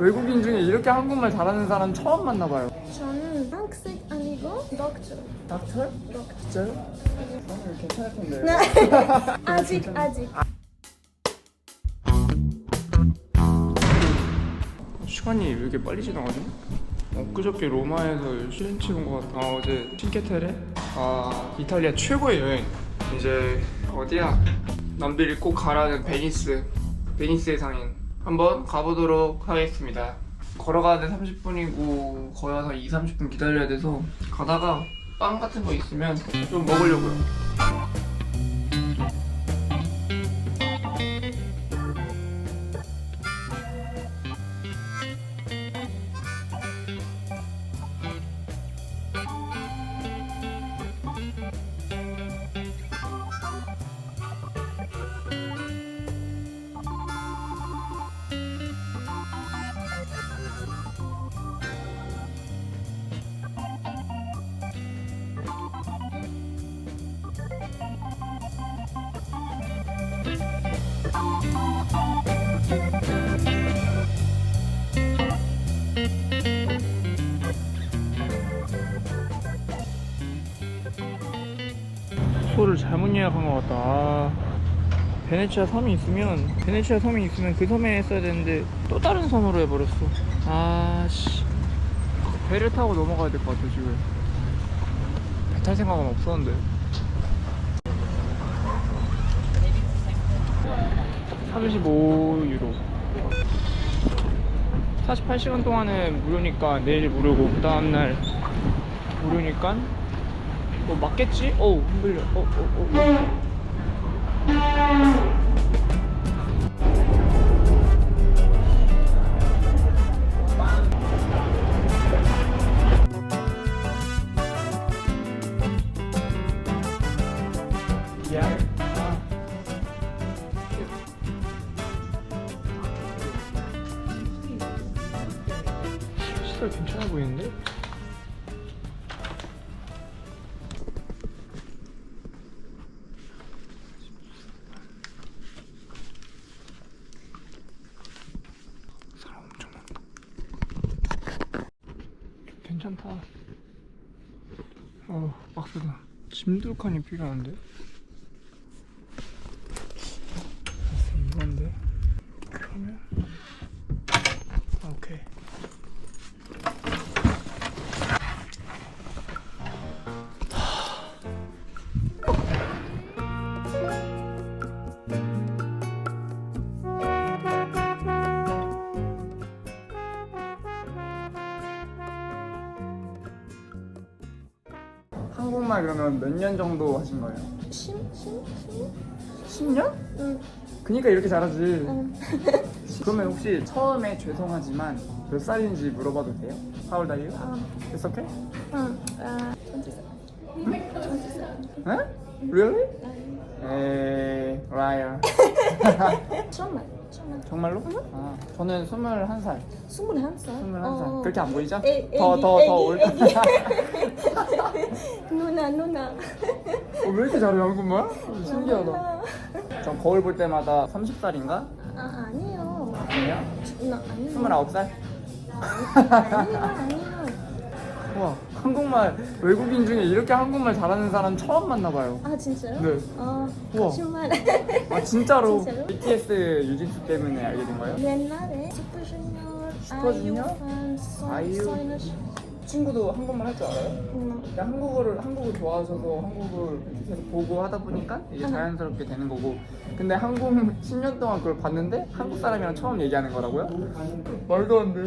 외국인 중에 이렇게 한국말 잘하는 사람 처음 만나봐요. 저는 학생 아니고. 닥터? 덕터. 진짜요? 괜찮을 텐데. 네. 아직 아직. 시간이 왜 이렇게 빨리 지나가죠? 엊그저께 로마에서 시간 치는 것 같아. 아, 어제 칭케테레? 아, 이탈리아 최고의 여행. 이제 어디야? 남들이 꼭 가라는 베니스. 베니스의 상인. 한번 가보도록 하겠습니다. 걸어가는데 30분이고 거의 한 2, 30분 기다려야 돼서 가다가 빵 같은 거 있으면 좀 먹으려고요. 숙소를 잘못 예약한 것 같다. 아, 베네치아 섬이 있으면 베네치아 섬이 있으면 그 섬에 했어야 되는데 또 다른 섬으로 해버렸어. 아씨 배를 타고 넘어가야 될 것 같아 지금. 배 탈 생각은 없었는데. 35유로. 48시간 동안은 무료니까 내일 무료고 그 다음날 무료니까 뭐 맞겠지? 어우 흔들려 어, 어, 어. 시설 괜찮아 보이는데? 사람 엄청 많다. 괜찮다. 어, 박스다. 짐둘 칸이 필요한데? 그러면 몇 년 정도 하신 거예요? 심심 심? 10년? 응. 그니까 이렇게 잘하지. 응. 그러면 혹시 처음에 죄송하지만 몇 살인지 물어봐도 돼요? How old are you? 아, It's okay? 응. 아, 27. 27. 에? Really? 에이, liar. 정말 정말. 정말로? 아, 저는 21살. 21살. 21살. 그렇게 안 보이죠? 애기, 더, 더, 더 애기, 올. 애기. 누나 누나. 어, 왜 이렇게 잘해, 한국말? 신기하다. 전 거울 볼 때마다 30살인가? 아 아니요. 아니야? 나 아니요. 29살? 아니요 아니요. 와, 한국말, 외국인 중에 이렇게 한국말 잘하는 사람 처음 만나봐요. 아 진짜요? 네. 어 우와. 거짓말. 아, 진짜로? 진짜로? BTS 유진수 때문에 알게 된 거예요? 옛날에 슈퍼주니어, 슈퍼주니어? 아이유 아이유? 친구도 한국말 할 줄 알아요? 음, 그냥 한국어를 한국을 좋아하셔서 한국을 계속 보고 하다 보니까 이게 음. 자연스럽게 되는 거고 근데 한국 10년 동안 그걸 봤는데 한국 사람이랑 처음 얘기하는 거라고요? 말도 안 돼.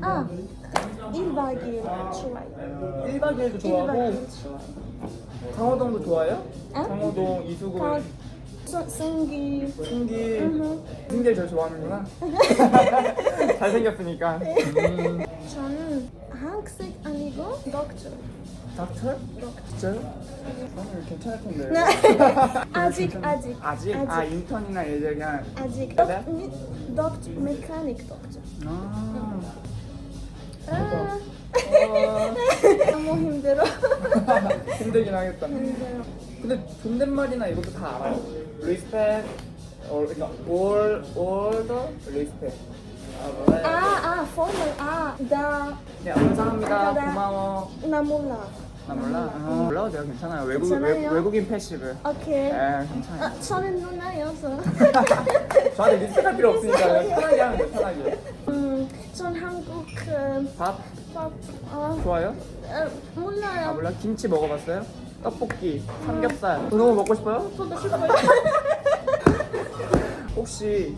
아 1박 2일 좋아요. 1박 2일도 1박 좋아하고 2일 좋아요. 강호동도 좋아해요? 어? 강호동, 이수근, 다 소- 승기. 승기, 음, 승기를 제일 좋아하는구나. 잘생겼으니까. 네. 음. 저는 학생 아니고 덕터. 닥터? 진짜요? 저는 괜찮을 텐데. 네. 아직 아직 아직? 아 인턴이나 이제 그냥 아직 네? 덕, 미, 덕터 메카닉 덕터. 아. 아 어, 너무 힘들어. 힘들긴 하겠다. 힘들어. 근데 존댓말이나 이것도 다 알아요. respect, or 그러니까 all, all the respect. 아, 뭐래? 아 나, 네 감사합니다 네. 고마워 나 몰라. 나 몰라 아, 몰라도 돼요 괜찮아요 외국, 괜찮아요? 외, 국인 패시브 오케이. 네 괜찮아요 아, 저는 누나여서. 저한테 리스펙할 필요 없으니까 편하게 하면 돼 편하게 음, 전 한국 그, 밥 밥, 어, 좋아요? 어, 몰라요. 아 몰라 김치 먹어봤어요? 떡볶이 삼겹살 그런 거 먹고 싶어요? 보고 싶어요. 혹시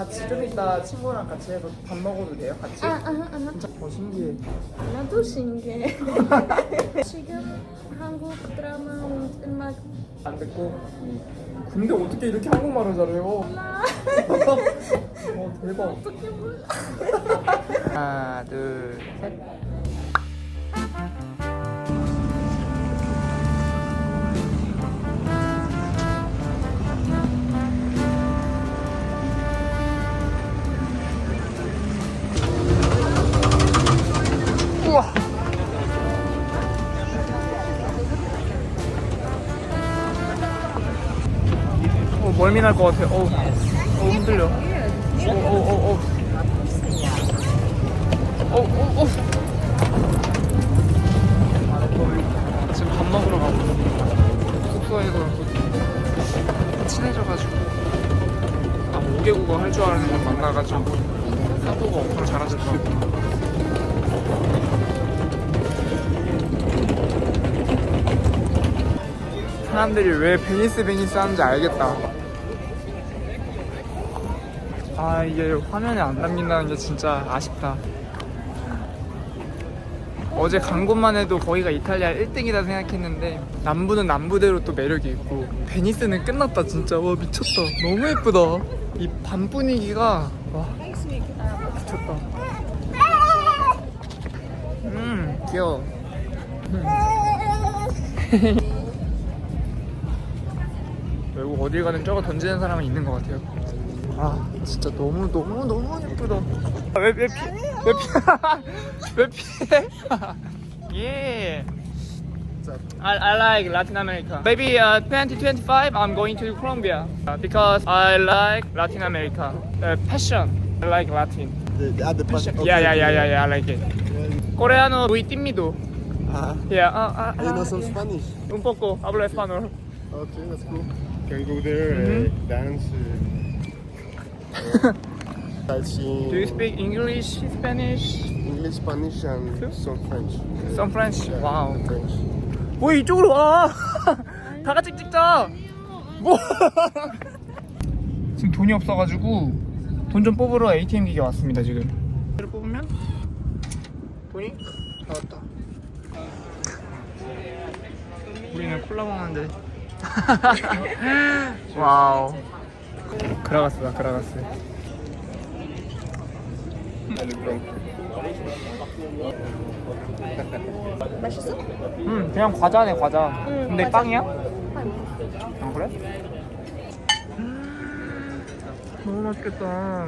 같이 좀 이따 친구랑 같이 해서 밥 먹어도 돼요? 같이? 아, 아, 아, 진짜 어 신기해 나도 신기해. 지금 한국 드라마 음악 안 듣고 근데 어떻게 이렇게 한국말을 잘해요? 몰라. 어 대박 어떻게 몰라. 하나 둘 셋 어 멀미 날것 같아. 어, 어 흔들려. 어어어어 어, 어, 어. 아, 거의 지금 밥 먹으러 가고 숙소에서 또 친해져가지고 아 5개국어 할 줄 아는 분 만나가지고 한국어 엄청 잘하셨더라고. 사람들이 왜 베니스 베니스 하는지 알겠다 아 이게 화면에 안 담긴다는 게 진짜 아쉽다. 어제 간 곳만 해도 거기가 이탈리아 1등이다 생각했는데 남부는 남부대로 또 매력이 있고 베니스는 끝났다 진짜. 와 미쳤다. 너무 예쁘다. 이 밤 분위기가 와 미쳤다. 음 귀여워. 외국 어딜 가든 저거 던지는 사람은 있는 것 같아요 아 진짜 너무 너무 너무 예쁘다 왜 왜 피? 왜 피? 왜 피해? 예. I, I like Latin America. Maybe uh, 2025 I'm going to Colombia uh, because I like Latin America. Uh, passion. I like Latin. The, the other part. Passion. Yeah, yeah, yeah, yeah, yeah. I like it. Coreano muy tímido. Ah, Yeah. Uh, uh, you know uh, some Spanish? Un poco. Hablo español. Okay, that's cool. Can go there, Mhm. uh, dance. Uh. Do you speak English, Spanish, English, Spanish, and some French? some French? Yeah, Wow. French. 뭐 이쪽으로 와. 다 같이 찍자. 뭐? 지금 돈이 없어가지고 돈 좀 뽑으러 ATM 기계 왔습니다 지금. 를 뽑으면 돈이 나왔다. 우리는 콜라 먹는데. 와우. 그라가스다 그라가스. 맛있어? 음 그냥 과자네 과자. 응, 근데 과자. 빵이야? 아 그래? 음, 너무 맛있겠다.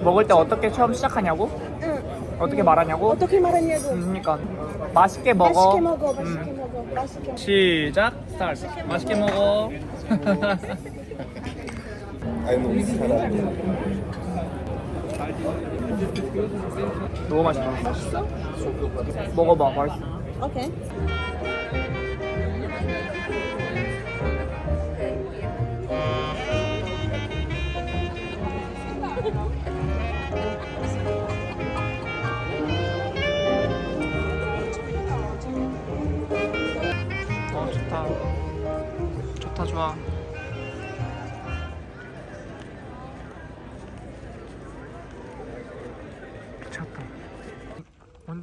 먹을 때 어떻게 처음 시작하냐고? 응. 어떻게 말하냐고? 어떻게 말하냐고. 그러니까 맛있게 먹어. 맛있게 먹어. 맛있게 음. 먹어. 맛있게 먹어. 시작. 스타트. 맛있게 먹어. Know Sarah. 너무 맛있다. 맛있어? 먹어봐. 맛있어. 오케이. 어 좋다. 좋다 좋아.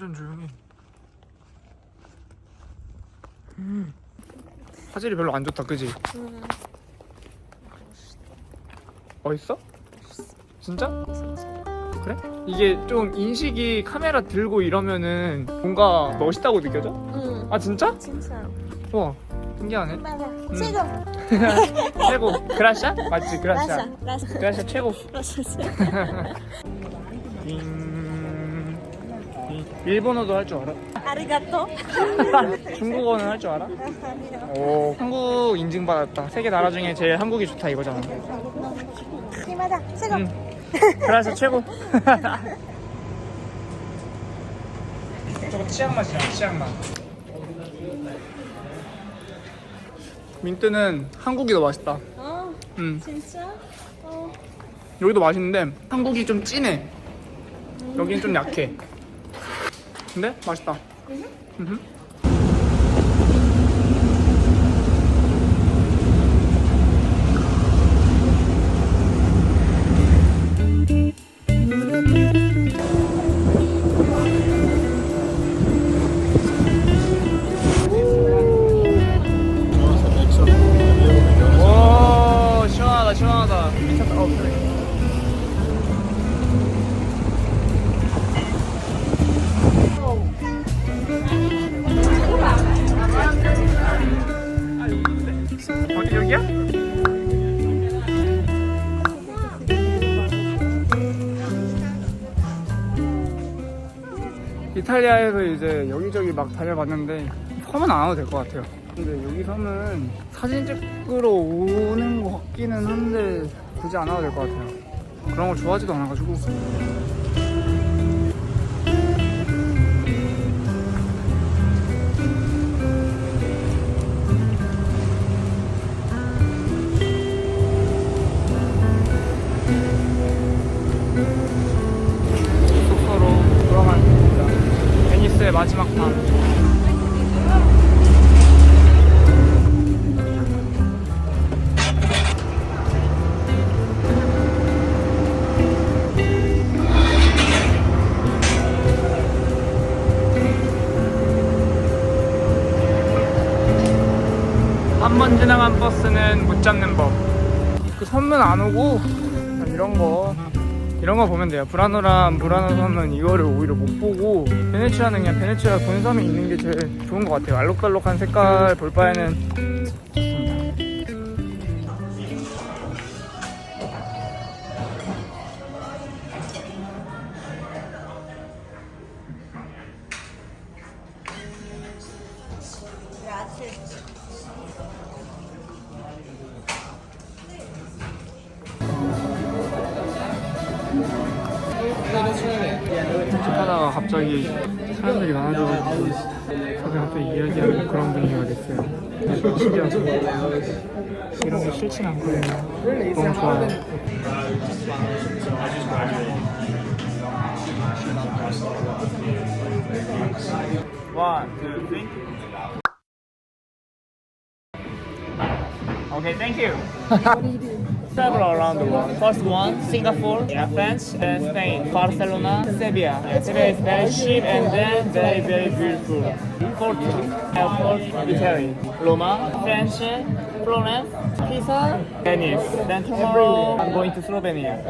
완전 조용해. 음. 화질이 별로 안 좋다, 그지? 어딨어? 진짜? 그래? 이게 좀 인식이 카메라 들고 이러면은 뭔가 멋있다고 느껴져? 응. 아 진짜? 진짜. 우와 신기하네 맞아. 음. 최고. 최고 그라샤? 맞지 그라샤 라샤. 라샤. 그라샤 최고 라샤. 빙. 일본어도 할 줄 알아? 아리가또. 중국어는 할 줄 알아? 오 한국 인증받았다 세계 나라 중에 제일 한국이 좋다 이거잖아 힘하다. 최고. 응 그라샤 최고 저거 치약 맛이야 치약 맛 민트는 한국이 더 맛있다 아음 진짜? 어 여기도 맛있는데 한국이 좀 진해 여기는 좀 약해 근데? 맛있다. 음흠. 오 이탈리아에서 이제 여기저기 막 다녀봤는데 섬은 안 와도 될 것 같아요. 근데 여기 섬은 사진 찍으러 오는 것 같기는 한데 굳이 안 와도 될 것 같아요. 그런 걸 좋아하지도 않아가지고. 한 번 지나간 버스는 못 잡는 법. 그 섬은 안 오고 이런 거 이런 거 보면 돼요. 브라노랑 브라노 섬은 이거를 오히려 못 보고 베네치아는 그냥 베네치아 본섬에 있는 게 제일 좋은 것 같아요. 알록달록한 색깔 볼 바에는 하다가 갑자기 사람들이 많아져가지고 다들 갑자기 이야기하는 그런 분위기가 됐어요. 신기하죠? 이런 게 싫진 않거든요. 너무 좋아요. One, two, three. Okay, thank you. Travel around the world. First one, Singapore, yeah, France, then Spain, Barcelona, Sevilla. Sevilla is very cheap and then very, very beautiful. Fourth, uh, fourth Italy, Roma, French, Florence, Pisa, Venice. Then tomorrow I'm going to Slovenia.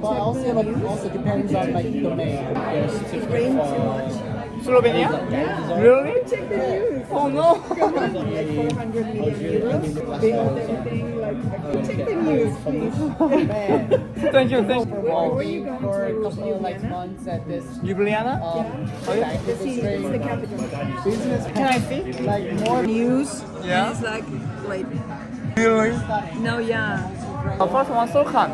Well, also, like, also depends on like the domain. There's certificate for Slovenia? Yeah. Really? check the news Oh no! like 400 million euros they own everything like check the news please thank you, thank you. well, Where you going for a couple of like months at this Ljubljana? um the this city it's the capital business Can I see? like more news Yeah. it's like like Really? no yeah Uh, first one, so Sulcan.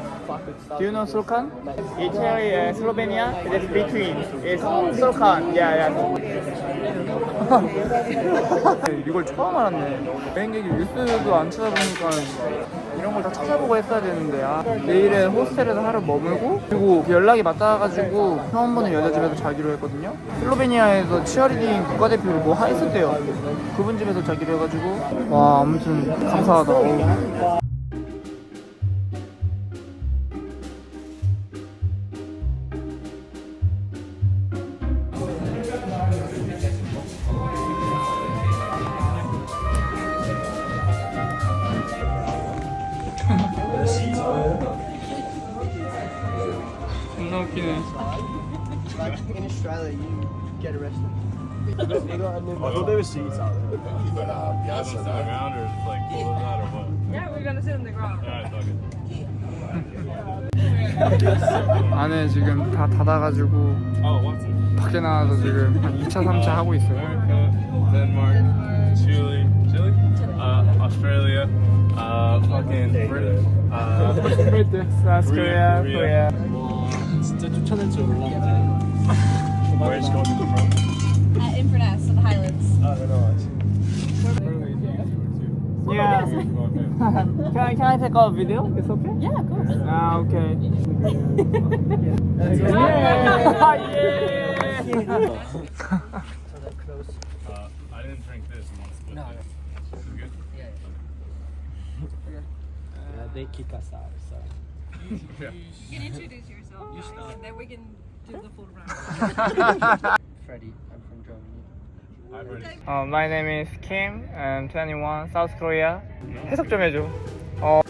Do you know Sulcan? Italy and Slovenia, it is between. It's Sulcan. Yeah, yeah. 이걸 처음 알았네. 여행객이 뉴스도 안 찾아보니까 이런 걸 다 찾아보고 했어야 되는데 아, 내일은 호스텔에서 하루 머물고 그리고 연락이 맞닿아가지고 처음 보는 여자 집에서 자기로 했거든요. 슬로베니아에서 치어리딩 국가대표로 뭐 하했었대요. 그분 집에서 자기로 해가지고 와 아무튼 감사하다. You get arrested. Well, there were seats out there. But, uh, Piazza, no. around or like pull it out or what? yeah we're gonna sit on the ground Alright, fuck it. 안에 지금 다 닫아가지고 Oh. 밖에 나와서 지금 한 2차, 3차 하고 있어요. America, Denmark, Chile, Chile, uh, Australia, uh, fucking Britain, uh, South Korea, Korea. 진짜 추천할 줄 몰랐네. Where's going to go from? At Inverness in the Highlands. I don't know. Yeah. can I can I take a video? It's okay? Yeah, of course. Ah, okay. yeah. Uh, I didn't drink this. You want to split No, this? no. Is it good? Yeah, they kick us out, so. You can introduce yourself, and then we can do the full round. Freddie, I'm from Germany. I've already. Uh, my name is Kim. I'm 21, South Korea. 해석 좀 해줘. 어,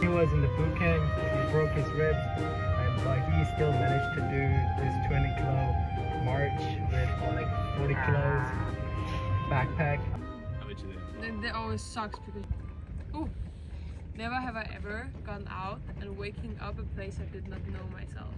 He was in the boot camp, he broke his ribs, and but he still managed to do this 20 kilo march with like 40 kilos backpack. I bet you did. Then that always sucks because, oh, never have I ever gone out and waking up a place I did not know myself.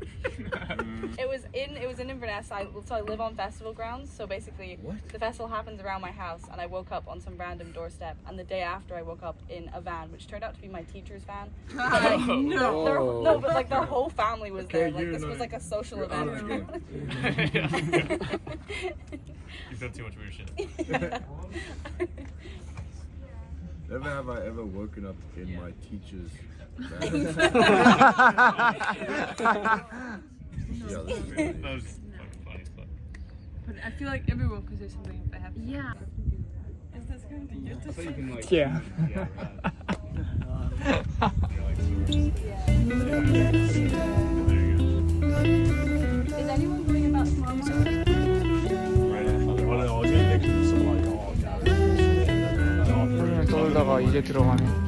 It was in it was in Inverness. I so I live on festival grounds. So basically, the festival happens around my house, and I woke up on some random doorstep. And the day after, I woke up in a van, which turned out to be my teacher's van. Like, oh, no. their, no, but like their whole family was there. Like this was like a social event. You've done too much weird shit. Never have I ever woken up in my teacher's bed. Yeah, this is really That was just fucking funny. But But I feel like everyone could say something if they have. Yeah. Is this going to get to you can like. yeah. Yeah. Is anyone going about tomorrow morning? I 떠들다가 이제 들어가네.